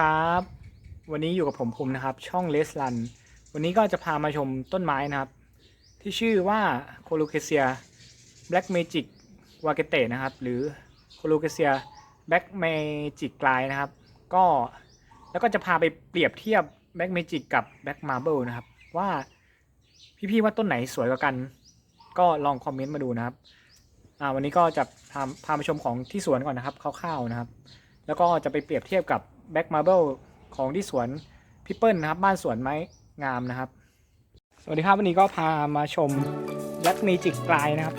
ครับ วันนี้อยู่กับผมภูมินะครับ ช่องเลสลัน วันนี้ก็จะพามาชมต้นไม้นะครับ ที่ชื่อว่าโคโลเคเซียแบล็กเมจิกวาเกเตนะครับ หรือโคโลเคเซียแบล็กเมจิกกลายนะครับ ก็แล้วก็จะพาไปเปรียบเทียบแบล็กเมจิกกับแบล็กมาร์เบิลนะครับ ว่าพี่ๆว่าต้นไหนสวยกว่ากัน ก็ลองคอมเมนต์มาดูนะครับวันนี้ก็จะพาพามาชมของที่สวนก่อนนะครับคร่าวๆนะครับ แล้วก็จะไปเปรียบเทียบกับ แบ็กมาร์เบิลของที่สวนพิเปิลนะครับ บ้านสวนไม้งามนะครับ สวัสดีครับวันนี้ก็พามาชมแบ็กเมจิกลายนะครับ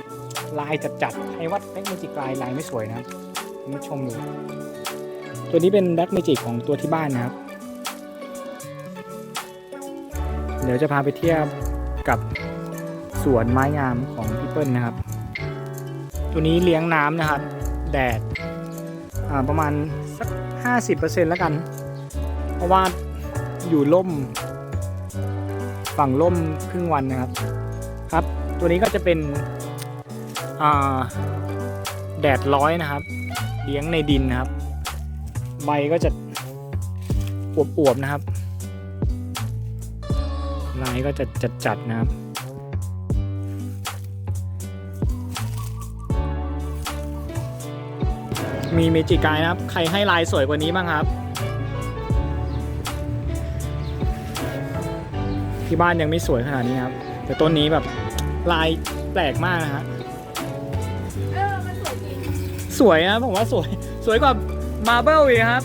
ลายจัดๆใครว่าแบ็กเมจิกลายลายไม่สวยนะครับมาชมดูตัวนี้เป็นแบ็กเมจิกของตัวที่บ้านนะครับ เดี๋ยวจะพาไปเทียบกับสวนไม้งามของพิเปิลนะครับ ตัวนี้เลี้ยงน้ำนะครับ แดดประมาณ 50%แล้วกัน เพราะว่าอยู่ร่ม ฝั่งร่มครึ่งวันนะครับ ครับ ตัวนี้ก็จะเป็นแดดร้อยนะครับ เลี้ยงในดินนะครับ ใบก็จะอวบๆนะครับลายก็จะจัดๆนะครับ มีเมจิกายนะครับ ใครให้ลายสวยกว่านี้บ้างครับ ที่บ้านยังไม่สวยขนาดนี้ครับ แต่ต้นนี้แบบลายแปลกมากนะฮะสวยนะผมว่าสวยสวยกว่ามาเบิลอีกครับ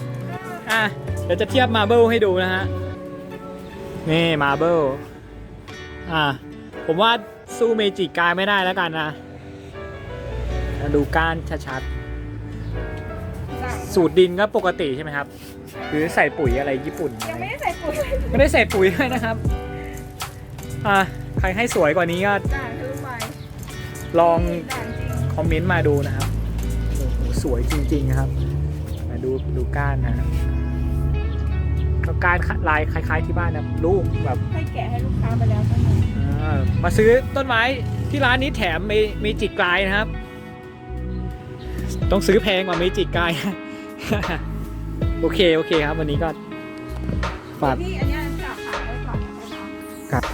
อะเดี๋ยวจะเทียบมาเบิลให้ดูนะฮะนี่มาเบิลอะผมว่าสู้เมจิกายไม่ได้แล้วกันนะมาดูก้านชัดๆ สูตรดินก็ปกติใช่ไหมครับ หรือใส่ปุ๋ยอะไรญี่ปุ่นยังไม่ได้ใส่ปุ๋ยเลยไม่ได้ใส่ปุ๋ยด้วยนะครับ อะใครให้สวยกว่านี้ก็ด่างทะลุไปลอง ด่างจริงคอมเมนต์มาดูนะครับโอ้โหสวยจริงๆนะครับ มาดูดูก้านนะฮะก็ก้านลายคล้ายๆที่บ้านนะลูกแบบให้แกะให้ลูกค้าไปแล้วตั้งนานอ่ามาซื้อต้นไม้ที่ร้านนี้แถมเมเมจิกกลายนะครับ ต้องซื้อแพงกว่าเมจิกกลาย โอเค โอเคครับ วันนี้ก็ฝากพี่อันนี้จะฝากไว้ก่อนครับ